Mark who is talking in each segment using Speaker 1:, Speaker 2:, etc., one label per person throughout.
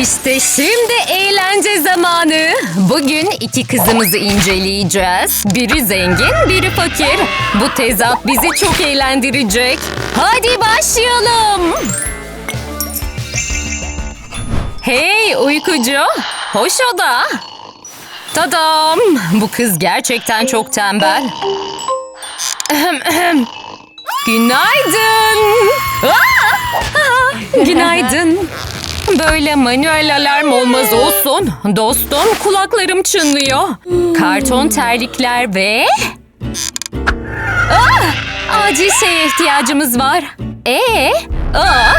Speaker 1: İşte şimdi eğlence zamanı. Bugün iki kızımızı inceleyeceğiz. Biri zengin, biri fakir. Bu tezat bizi çok eğlendirecek. Hadi başlayalım. Hey uykucu, hoş oda. Tadam, bu kız gerçekten çok tembel. Günaydın. Günaydın. Böyle manuel alarm olmaz olsun. Dostum kulaklarım çınlıyor. Karton terlikler ve... Ah! Acil şeye ihtiyacımız var. Ee? Aa!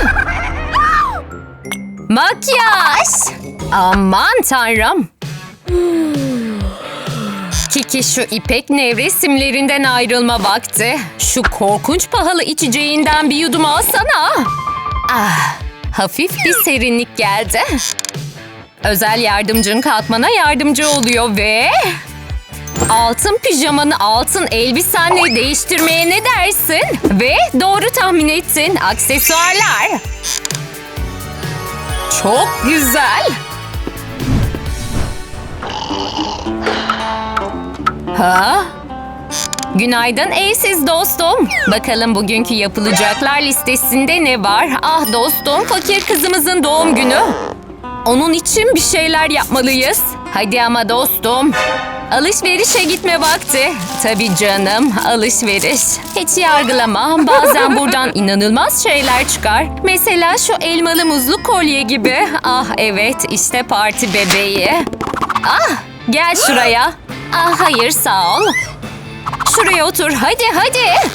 Speaker 1: Makyaj. Aman tanrım. Kiki şu ipek nevresimlerinden ayrılma vakti. Şu korkunç pahalı içeceğinden bir yudum alsana. Ah, hafif bir serinlik geldi. Özel yardımcın kalkmana yardımcı oluyor ve... Altın pijamanı altın elbisenle değiştirmeye ne dersin? Ve doğru tahmin ettin aksesuarlar. Çok güzel. Ha? Günaydın evsiz dostum. Bakalım bugünkü yapılacaklar listesinde ne var? Ah dostum, fakir kızımızın doğum günü. Onun için bir şeyler yapmalıyız. Hadi ama dostum. Alışverişe gitme vakti. Tabii canım, alışveriş. Hiç yargılama. Bazen buradan inanılmaz şeyler çıkar. Mesela şu elmalı muzlu kolye gibi. Ah evet, işte parti bebeği. Ah, gel şuraya. Ah hayır, sağ ol. Şuraya otur, hadi hadi.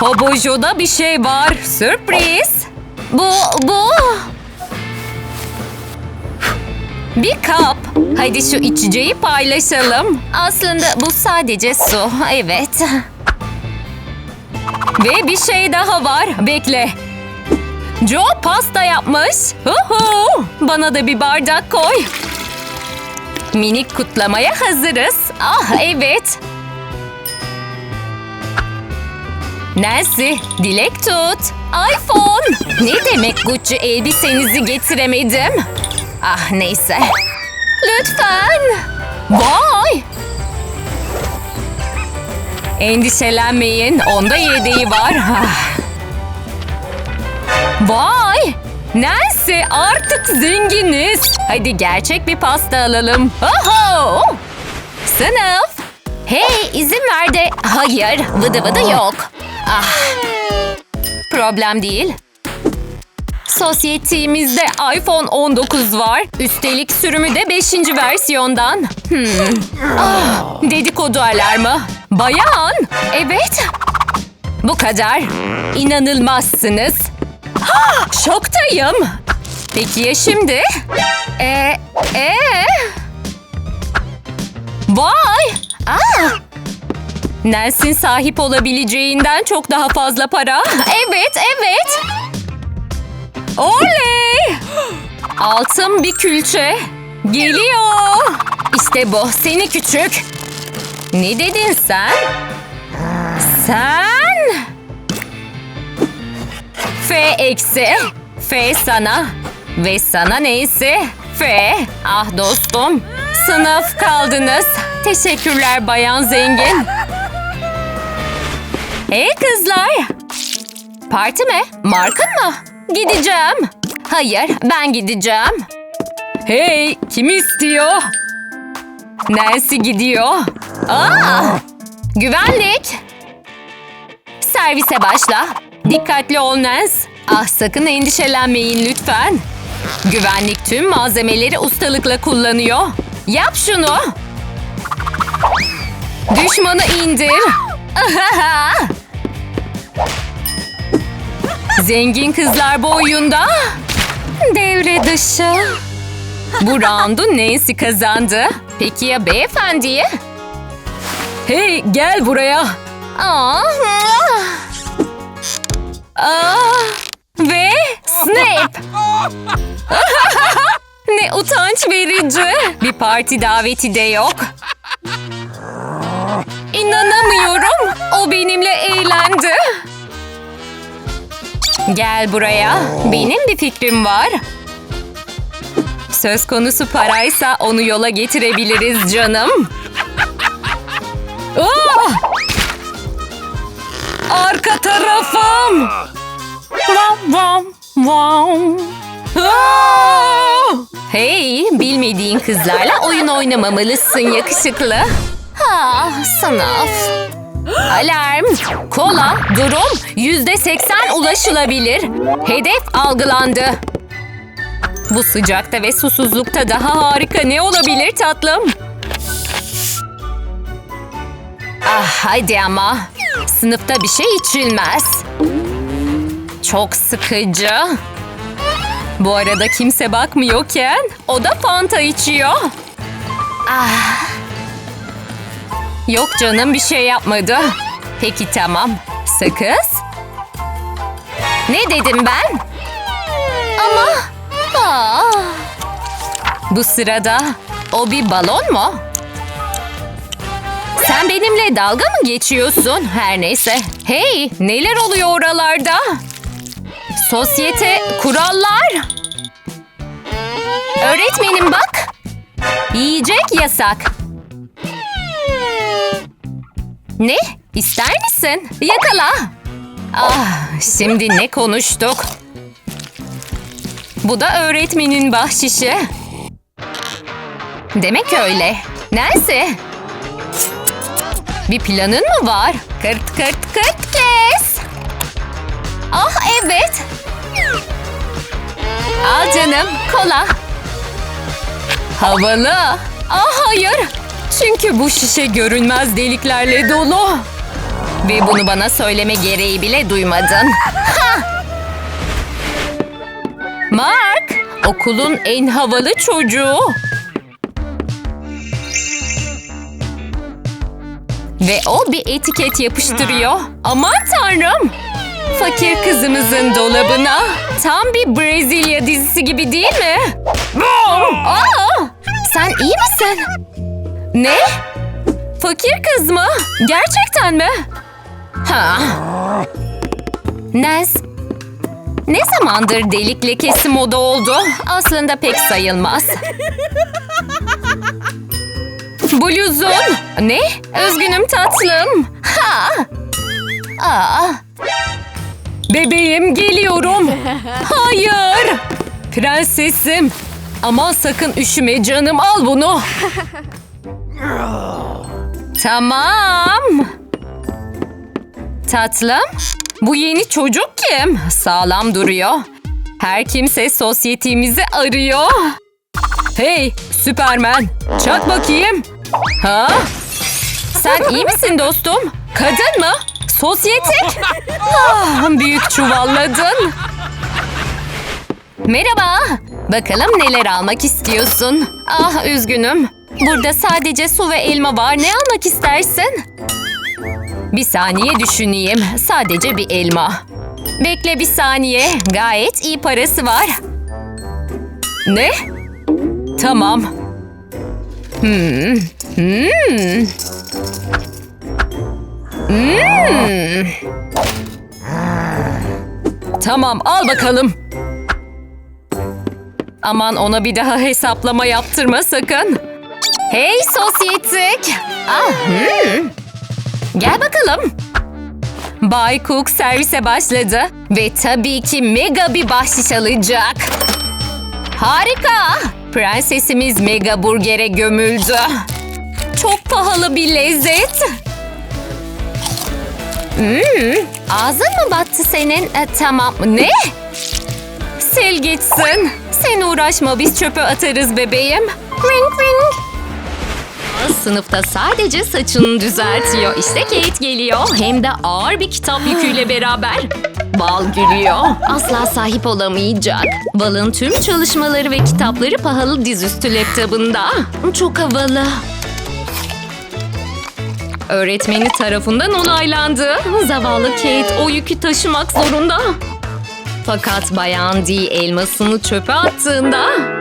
Speaker 1: Hobojo'da bir şey var. Sürpriz. Bu, bu. Bir kap. Hadi şu içeceği paylaşalım. Aslında bu sadece su. Evet. Ve bir şey daha var. Bekle. Joe pasta yapmış. Huhu. Bana da bir bardak koy. Minik kutlamaya hazırız. Ah evet. Nancy, dilek tut. iPhone. Ne demek Gucci elbisenizi getiremedim? Ah neyse. Lütfen. Vay. Endişelenmeyin. Onda yedeği var. Ah. Vay. Nancy artık zenginiz. Hadi gerçek bir pasta alalım. Oho. Sınıf. Hey izin ver de. Hayır vıdı vıdı yok. Ah. Problem değil. Sosyetemizde iPhone 19 var. Üstelik sürümü de 5. versiyondan. Hmm. Ah, dedikodu alarmı. Bayan. Evet. Bu kadar. İnanılmazsınız. Ah, şoktayım. Peki ya şimdi? Ee, ee? Vay. Ah. Nelsin sahip olabileceğinden çok daha fazla para. Evet, evet. Oley! Altın bir külçe. Geliyor. İşte bu. Seni küçük. Ne dedin sen? Sen? F eksi. F sana. Ve sana neyse? F. Ah dostum. Sınıf kaldınız. Teşekkürler bayan zengin. Hey kızlar. Parti mi? Markın mı? Gideceğim. Hayır, ben gideceğim. Hey, kim istiyor? Nancy gidiyor. Aa! Güvenlik. Servise başla. Dikkatli ol Nance. Ah sakın endişelenmeyin lütfen. Güvenlik tüm malzemeleri ustalıkla kullanıyor. Yap şunu. Düşmanı indir. Zengin kızlar bu oyunda. Devre dışı. Bu roundu Nancy kazandı. Peki ya beyefendi? Hey gel buraya. Aa, Aa, ve Snape. ne utanç verici. Bir parti daveti de yok. İnanamıyorum. O benimle eğlendi. Gel buraya. Benim bir fikrim var. Söz konusu paraysa onu yola getirebiliriz canım. Ah! Arka tarafım. Vam vam vam. Ah! Hey, bilmediğin kızlarla oyun oynamamalısın yakışıklı. Ha, sınav. Alarm. Kola. Durum. Yüzde seksen ulaşılabilir. Hedef algılandı. Bu sıcakta ve susuzlukta daha harika ne olabilir tatlım? Ah hadi ama. Sınıfta bir şey içilmez. Çok sıkıcı. Bu arada kimse bakmıyorken o da Fanta içiyor. Ah. Yok canım bir şey yapmadı. Peki tamam. Sakız? Ne dedim ben? Ama... Aa. Bu sırada o bir balon mu? Sen benimle dalga mı geçiyorsun? Her neyse. Hey, neler oluyor oralarda? Sosyete, kurallar. Öğretmenim bak. Yiyecek yasak. Ne? İster misin? Yakala. Ah, şimdi ne konuştuk? Bu da öğretmenin bahşişi. Demek öyle. Nancy. Bir planın mı var? Kırt kırt kırt kes. Ah evet. Al canım kola. Havalı. Ah hayır. Çünkü bu şişe görünmez deliklerle dolu. Ve bunu bana söyleme gereği bile duymadın. Ha! Mark, okulun en havalı çocuğu. Ve o bir etiket yapıştırıyor. Aman tanrım. Fakir kızımızın dolabına. Tam bir Brezilya dizisi gibi değil mi? Aa, sen iyi misin? Ne? Fakir kız mı? Gerçekten mi? Ha. Nez, ne zamandır delik lekesi moda oldu? Aslında pek sayılmaz. Bluzun. Ne? Üzgünüm tatlım. Ha. Aa. Bebeğim geliyorum. Hayır. Prensesim. Ama sakın üşüme canım al bunu. Tamam. Tatlım, bu yeni çocuk kim? Sağlam duruyor. Her kimse sosyetemizi arıyor. Hey, Süpermen, çak bakayım. Ha? Sen iyi misin dostum? Kadın mı? Sosyetik? Ah, büyük çuvalladın. Merhaba. Bakalım neler almak istiyorsun? Ah üzgünüm. Burada sadece su ve elma var. Ne almak istersin? Bir saniye düşüneyim. Sadece bir elma. Bekle bir saniye. Gayet iyi parası var. Ne? Tamam. Hmm. Hmm. Hmm. Tamam al bakalım. Aman ona bir daha hesaplama yaptırma sakın. Hey sosyetik. Ah, hmm. Gel bakalım. Bay Cook servise başladı. Ve tabii ki mega bir bahşiş alacak. Harika. Prensesimiz mega burgere gömüldü. Çok pahalı bir lezzet. Hmm, ağzın mı battı senin? E, tamam. Ne? Sil gitsin. Sen uğraşma biz çöpe atarız bebeğim. Ring ring. Sınıfta sadece saçını düzeltiyor. İşte Kate geliyor. Hem de ağır bir kitap yüküyle beraber. Bal gülüyor. Asla sahip olamayacak. Bal'ın tüm çalışmaları ve kitapları pahalı dizüstü laptopunda. Çok havalı. Öğretmeni tarafından onaylandı. Zavallı Kate o yükü taşımak zorunda. Fakat Bayan D elmasını çöpe attığında...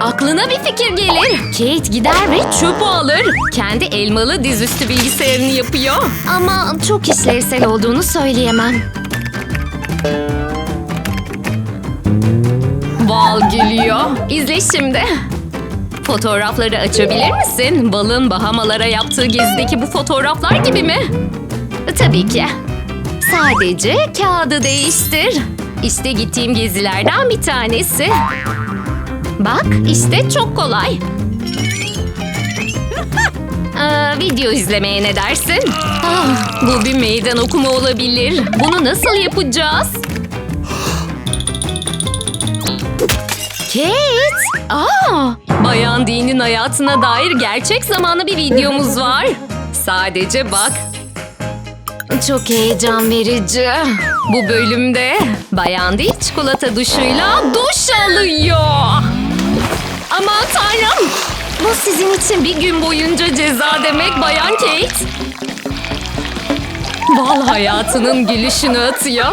Speaker 1: Aklına bir fikir gelir. Kate gider ve çöpü alır. Kendi elmalı dizüstü bilgisayarını yapıyor. Ama çok işlevsel olduğunu söyleyemem. Val geliyor. İzle şimdi. Fotoğrafları açabilir misin? Balın Bahamalara yaptığı gezideki bu fotoğraflar gibi mi? Tabii ki. Sadece kağıdı değiştir. İşte gittiğim gezilerden bir tanesi. Bak işte çok kolay. Aa, video izlemeye ne dersin? Ah, bu bir meydan okuma olabilir. Bunu nasıl yapacağız? Kate! Aa, Bayan Dean'in hayatına dair gerçek zamanlı bir videomuz var. Sadece bak. Çok heyecan verici. Bu bölümde Bayan Dean çikolata duşuyla duş alıyor. Aman tanrım! Bu sizin için bir gün boyunca ceza demek Bayan Kate. Bal hayatının gülüşünü atıyor.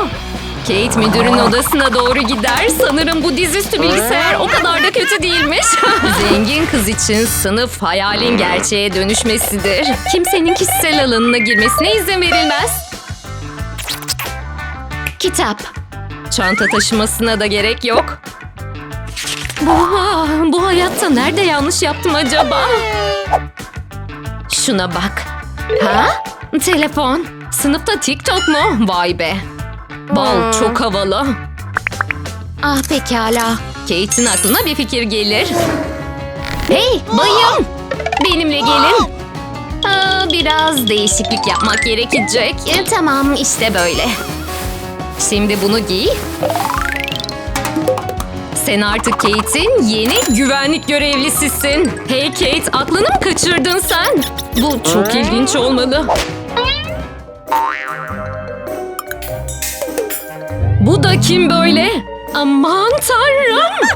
Speaker 1: Kate müdürün odasına doğru gider. Sanırım bu dizüstü bilgisayar o kadar da kötü değilmiş. Zengin kız için sınıf hayalin gerçeğe dönüşmesidir. Kimsenin kişisel alanına girmesine izin verilmez. Kitap. Çanta taşımasına da gerek yok. Bu, bu hayatta nerede yanlış yaptım acaba? Şuna bak. Ha? Telefon. Sınıfta TikTok mu? Vay be. Bal çok havalı. Ah pekala. Kate'in aklına bir fikir gelir. Hey bayım. Benimle gelin. Aa, biraz değişiklik yapmak gerekecek. E, tamam işte böyle. Şimdi bunu giy. Sen artık Kate'in yeni güvenlik görevlisisin. Hey Kate, aklını mı kaçırdın sen? Bu çok ilginç olmalı. Bu da kim böyle? Aman tanrım!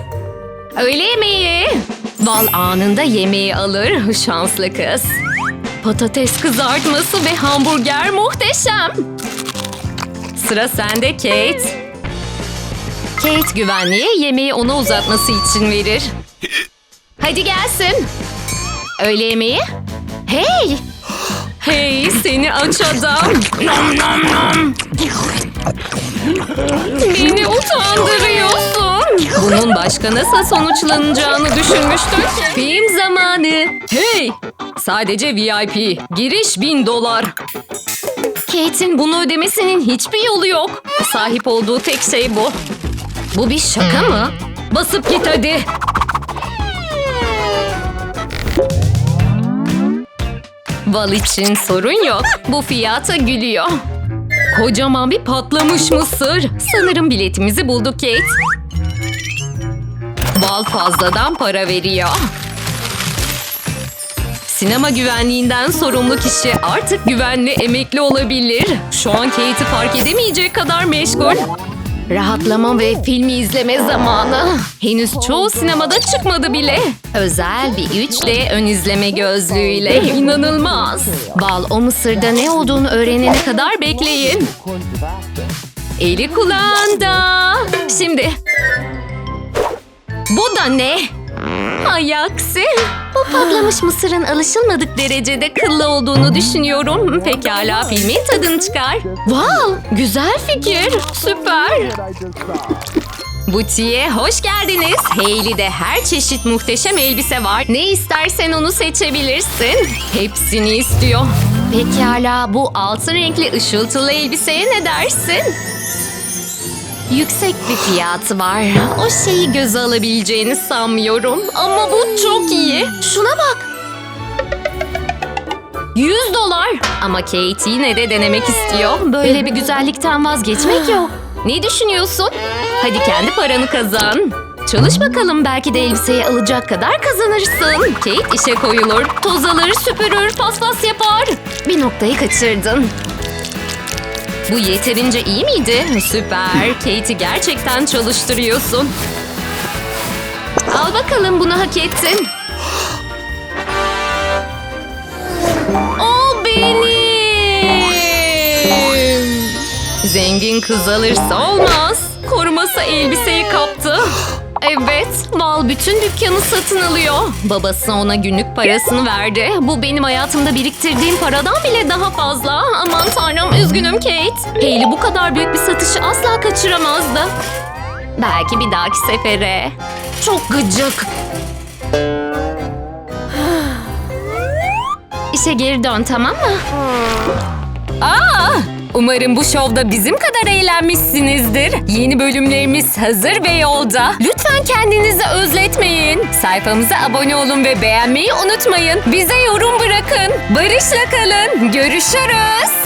Speaker 1: Öğle yemeği. Val anında yemeği alır. Şanslı kız. Patates kızartması ve hamburger muhteşem. Sıra sende Kate. Kate güvenliğe yemeği ona uzatması için verir. Hadi gelsin. Öğle yemeği. Hey! Hey seni aç adam. Nom nom nom. Beni utandırıyorsun. Bunun başka nasıl sonuçlanacağını düşünmüştüm. Film zamanı. Hey! Sadece VIP. Giriş bin dolar. Kate'in bunu ödemesinin hiçbir yolu yok. Sahip olduğu tek şey bu. Bu bir şaka mı? Basıp git hadi. Val için sorun yok. Bu fiyata gülüyor. Kocaman bir patlamış mısır. Sanırım biletimizi bulduk Kate. Val fazladan para veriyor. Sinema güvenliğinden sorumlu kişi artık güvenli emekli olabilir. Şu an Kate'i fark edemeyecek kadar meşgul. Rahatlama ve filmi izleme zamanı. Henüz çoğu sinemada çıkmadı bile. Özel bir 3D ön izleme gözlüğüyle. İnanılmaz. Bal o mısırda ne olduğunu öğrenene kadar bekleyin. Eli kulağında. Şimdi. Bu da ne? Ay aksi. Bu patlamış mısırın alışılmadık derecede kıllı olduğunu düşünüyorum. Pekala filmin tadını çıkar. Wow, güzel fikir. Süper. Butiğe hoş geldiniz. Hayley'de her çeşit muhteşem elbise var. Ne istersen onu seçebilirsin. Hepsini istiyor. Pekala bu altın renkli ışıltılı elbiseye ne dersin? Yüksek bir fiyatı var. O şeyi göze alabileceğini sanmıyorum. Ama bu çok iyi. Şuna bak. 100 dolar. Ama Kate yine de denemek istiyor. Böyle bir güzellikten vazgeçmek yok. Ne düşünüyorsun? Hadi kendi paranı kazan. Çalış bakalım belki de elbiseyi alacak kadar kazanırsın. Kate işe koyulur, toz alır, süpürür, paspas yapar. Bir noktayı kaçırdın. Bu yeterince iyi miydi? Süper. Kate'i gerçekten çalıştırıyorsun. Al bakalım bunu hak ettin. O benim. Zengin kız alırsa olmaz. Koruması elbiseyi kaptı. Evet, Mal bütün dükkanı satın alıyor. Babası ona günlük parasını verdi. Bu benim hayatımda biriktirdiğim paradan bile daha fazla. Aman tanrım üzgünüm Kate. Hayley bu kadar büyük bir satışı asla kaçıramazdı. Belki bir dahaki sefere. Çok gıcık. İşe geri dön tamam mı? Aa, umarım bu şovda bizim kadar eğlenmişsinizdir. Yeni bölümlerimiz hazır ve yolda. Lütfen kendinizi özletmeyin. Sayfamıza abone olun ve beğenmeyi unutmayın. Bize yorum bırakın. Barışla kalın. Görüşürüz.